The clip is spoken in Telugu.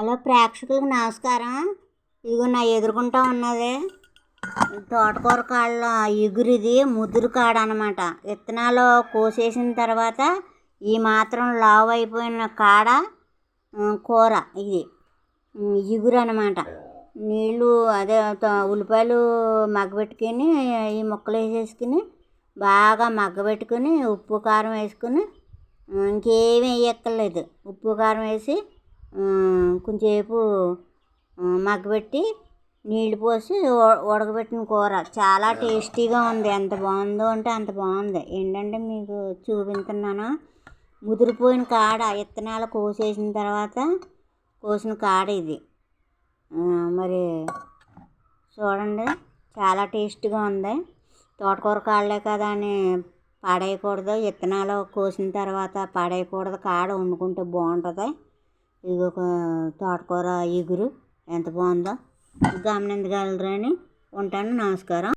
హలో ప్రేక్షకులకు నమస్కారం. ఇదిగో నా ఎదుర్కొంటా ఉన్నది తోటకూర కాళ్ళ ఎగురిది ముదురు కాడ అనమాట విత్తనాలు కోసేసిన తర్వాత ఈ మాత్రం లావు అయిపోయిన కాడ కూర ఇది. ఎగురు అనమాట నీళ్ళు అదే ఉల్లిపాయలు మగ్గబెట్టుకొని ఈ ముక్కలు వేసేసుకుని బాగా మగ్గబెట్టుకుని ఉప్పు కారం వేసుకుని ఆ, ఇంకేమీ వేయక్కర్లేదు. ఉప్పు కారం వేసి కొంచెంసేపు మగ్గబెట్టి నీళ్ళు పోసి ఉడకబెట్టిన కూర. చాలా టేస్టీగా ఉంది. ఎంత బాగుందో అంటే అంత బాగుంది. ఏంటంటే మీకు చూపించున్నాను? ముదిరిపోయిన కాడ విత్తనాలు కోసేసిన తర్వాత కోసిన కాడ ఇది. మరి చూడండి. చాలా టేస్ట్గా ఉంది. తోటకూర కాళ్ళే కదా అని పాడేయకూడదు. విత్తనాలు కోసిన తర్వాత పాడేయకూడదు. కాడ వండుకుంటే బాగుంటుంది. ఇది ఒక తోటకూర ఇగురు ఎంత బాగుందో. గమనించగలరని ఉంటాను. నమస్కారం.